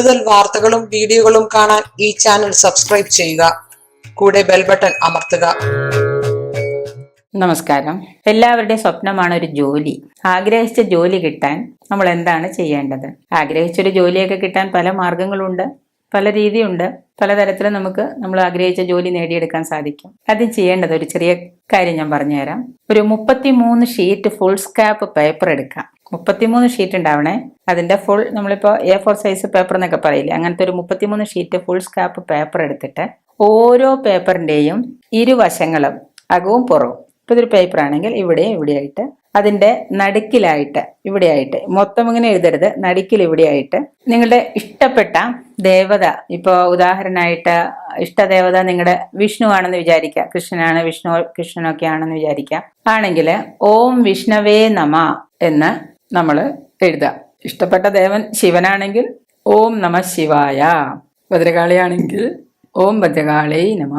കൂടുതൽ വാർത്തകളും വീഡിയോകളും കാണാൻ ഈ ചാനൽ സബ്സ്ക്രൈബ് ചെയ്യുക. കൂടെ ബെൽ ബട്ടൺ അമർത്തുക. നമസ്കാരം. എല്ലാവരുടെയും സ്വപ്നമാണ് ഒരു ജോലി. ആഗ്രഹിച്ച ജോലി കിട്ടാൻ നമ്മൾ എന്താണ് ചെയ്യേണ്ടത്? ആഗ്രഹിച്ചൊരു ജോലിയൊക്കെ കിട്ടാൻ പല മാർഗങ്ങളുണ്ട് പല രീതിയുണ്ട് പലതരത്തിൽ നമുക്ക് നമ്മൾ ആഗ്രഹിച്ച ജോലി നേടിയെടുക്കാൻ സാധിക്കും. അത് ചെയ്യേണ്ടത് ഒരു ചെറിയ കാര്യം ഞാൻ പറഞ്ഞുതരാം. ഒരു മുപ്പത്തി മൂന്ന് ഷീറ്റ് ഫുൾ സ്കാപ്പ് പേപ്പർ എടുക്കാം. മുപ്പത്തിമൂന്ന് ഷീറ്റ് ഉണ്ടാവണേ. അതിന്റെ ഫുൾ നമ്മളിപ്പോൾ എ ഫോർ സൈസ് പേപ്പർ എന്നൊക്കെ പറയില്ലേ? അങ്ങനത്തെ ഒരു മുപ്പത്തിമൂന്ന് ഷീറ്റ് ഫുൾ സ്കാപ്പ് പേപ്പർ എടുത്തിട്ട് ഓരോ പേപ്പറിന്റെയും ഇരുവശങ്ങളും അകവും പുറവും. ഇപ്പൊ ഇതൊരു പേപ്പർ ആണെങ്കിൽ ഇവിടെയും ഇവിടെയായിട്ട് അതിന്റെ നടുക്കിലായിട്ട് ഇവിടെയായിട്ട്. മൊത്തം ഇങ്ങനെ എഴുതരുത്. നടുക്കിൽ ഇവിടെയായിട്ട്. നിങ്ങളുടെ ഇഷ്ടപ്പെട്ട ദേവത ഇപ്പോൾ ഉദാഹരണമായിട്ട് ഇഷ്ടദേവത നിങ്ങളുടെ വിഷ്ണു ആണെന്ന് വിചാരിക്കുക. കൃഷ്ണനാണ് വിഷ്ണു കൃഷ്ണനൊക്കെ ആണെന്ന് വിചാരിക്കുക. ആണെങ്കിൽ ഓം വിഷ്ണവേ നമ എന്ന് നമ്മൾ എഴുതുക ഇഷ്ടപ്പെട്ട ദേവൻ ശിവനാണെങ്കിൽ ഓം നമ ശിവായ. ഭദ്രകാളിയാണെങ്കിൽ ഓം ഭദ്രകാളി നമ.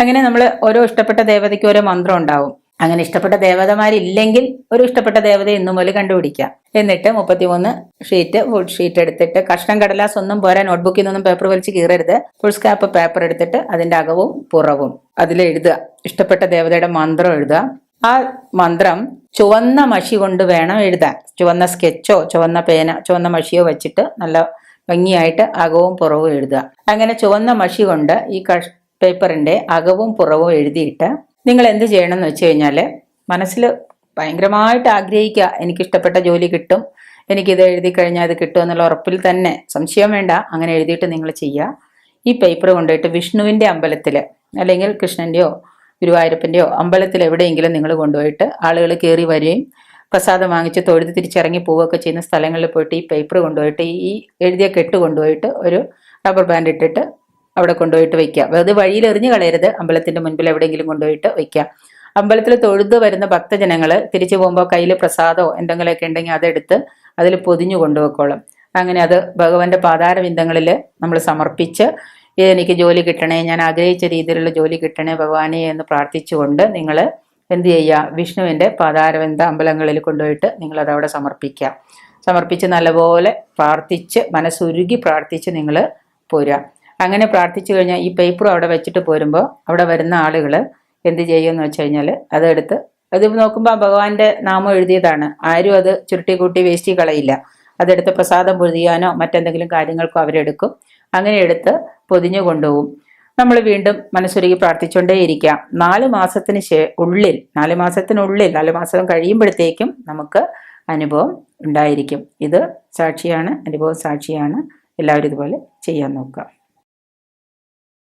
അങ്ങനെ നമ്മൾ ഓരോ ഇഷ്ടപ്പെട്ട ദേവതയ്ക്ക് ഓരോ മന്ത്രം ഉണ്ടാവും. അങ്ങനെ ഇഷ്ടപ്പെട്ട ദേവതമാരില്ലെങ്കിൽ ഒരു ഇഷ്ടപ്പെട്ട ദേവത ഇന്നു മുതൽ കണ്ടുപിടിക്കാം. എന്നിട്ട് മുപ്പത്തിമൂന്ന് ഷീറ്റ് ഫുൾ ഷീറ്റ് എടുത്തിട്ട് കഷ്ണം കടലാസ് ഒന്നും പോരാ നോട്ട്ബുക്കിൽ നിന്നൊന്നും പേപ്പർ വലിച്ച് കീറരുത്. ഫുൾ സ്കാപ്പ് പേപ്പർ എടുത്തിട്ട് അതിന്റെ അകവും പുറവും അതിൽ എഴുതുക. ഇഷ്ടപ്പെട്ട ദേവതയുടെ മന്ത്രം എഴുതുക. ആ മന്ത്രം ചുവന്ന മഷി കൊണ്ട് വേണം എഴുതാൻ. ചുവന്ന സ്കെച്ചോ ചുവന്ന പേന ചുവന്ന മഷിയോ വെച്ചിട്ട് നല്ല ഭംഗിയായിട്ട് അകവും പുറവും എഴുതുക. അങ്ങനെ ചുവന്ന മഷി കൊണ്ട് ഈ കഷ് പേപ്പറിന്റെ അകവും പുറവും എഴുതിയിട്ട് നിങ്ങൾ എന്ത് ചെയ്യണം എന്ന് വെച്ച് കഴിഞ്ഞാൽ മനസ്സിൽ ഭയങ്കരമായിട്ട് ആഗ്രഹിക്കുക. എനിക്കിഷ്ടപ്പെട്ട ജോലി കിട്ടും. എനിക്കിത് എഴുതി കഴിഞ്ഞാൽ അത് കിട്ടും എന്നുള്ള ഉറപ്പിൽ തന്നെ. സംശയം വേണ്ട. അങ്ങനെ എഴുതിയിട്ട് നിങ്ങൾ ചെയ്യുക. ഈ പേപ്പർ കൊണ്ടുപോയിട്ട് വിഷ്ണുവിന്റെ അമ്പലത്തിൽ അല്ലെങ്കിൽ കൃഷ്ണന്റെയോ ഗുരുവായൂരപ്പന്റെയോ അമ്പലത്തിൽ എവിടെയെങ്കിലും നിങ്ങൾ കൊണ്ടുപോയിട്ട് ആളുകൾ കയറി വരികയും പ്രസാദം വാങ്ങിച്ച് തൊഴുത് തിരിച്ചിറങ്ങി പോവുകയൊക്കെ ചെയ്യുന്ന സ്ഥലങ്ങളിൽ പോയിട്ട് ഈ പേപ്പർ കൊണ്ടുപോയിട്ട് ഈ എഴുതിയ കെട്ട് കൊണ്ടുപോയിട്ട് ഒരു റബ്ബർ ബാൻഡ് ഇട്ടിട്ട് അവിടെ കൊണ്ടുപോയിട്ട് വയ്ക്കുക വെറുതെ വഴിയിൽ എറിഞ്ഞു കളയരുത്. അമ്പലത്തിന്റെ മുൻപിൽ എവിടെയെങ്കിലും കൊണ്ടുപോയിട്ട് വയ്ക്കുക അമ്പലത്തിൽ തൊഴുത് വരുന്ന ഭക്തജനങ്ങൾ തിരിച്ചു പോകുമ്പോൾ കയ്യിൽ പ്രസാദമോ എന്തെങ്കിലുമൊക്കെ ഉണ്ടെങ്കിൽ അതെടുത്ത് അതിൽ പൊതിഞ്ഞു കൊണ്ടുപോയിക്കോളും. അങ്ങനെ അത് ഭഗവാന്റെ പാതാരവിന്ദങ്ങളിൽ നമ്മൾ സമർപ്പിച്ച് എനിക്ക് ജോലി കിട്ടണേ ഞാൻ ആഗ്രഹിച്ച രീതിയിലുള്ള ജോലി കിട്ടണേ ഭഗവാനെ എന്ന് പ്രാർത്ഥിച്ചുകൊണ്ട് നിങ്ങൾ എന്ത് ചെയ്യുക വിഷ്ണുവിന്റെ പാതാരവിന്ദ അമ്പലങ്ങളിൽ കൊണ്ടുപോയിട്ട് നിങ്ങളത് അവിടെ സമർപ്പിക്കുക. സമർപ്പിച്ച് നല്ലപോലെ പ്രാർത്ഥിച്ച് മനസ്സുരുകി പ്രാർത്ഥിച്ച് നിങ്ങൾ പോരുക. അങ്ങനെ പ്രാർത്ഥിച്ചു കഴിഞ്ഞാൽ ഈ പേപ്പറും അവിടെ വെച്ചിട്ട് പോരുമ്പോൾ അവിടെ വരുന്ന ആളുകൾ എന്ത് ചെയ്യുമെന്ന് വെച്ച് കഴിഞ്ഞാൽ അതെടുത്ത് അത് നോക്കുമ്പോൾ ഭഗവാന്റെ നാമം എഴുതിയതാണ്. ആരും അത് ചുരുട്ടി കൂട്ടി വേസ്റ്റ് കളയില്ല. അതെടുത്ത് പ്രസാദം പൊതിയാനോ മറ്റെന്തെങ്കിലും കാര്യങ്ങൾക്കോ അവരെടുക്കും. അങ്ങനെ എടുത്ത് പൊതിഞ്ഞു കൊണ്ടുപോകും. നമ്മൾ വീണ്ടും മനസ്സൊരുക്കി പ്രാർത്ഥിച്ചുകൊണ്ടേയിരിക്കാം നാല് മാസത്തിന് ശേ ഉള്ളിൽ നാല് മാസത്തിനുള്ളിൽ നാല് മാസം കഴിയുമ്പോഴത്തേക്കും നമുക്ക് അനുഭവം ഉണ്ടായിരിക്കും. ഇത് സാക്ഷിയാണ് അനുഭവം സാക്ഷിയാണ്. എല്ലാവരും ഇതുപോലെ ചെയ്യാൻ നോക്കുക.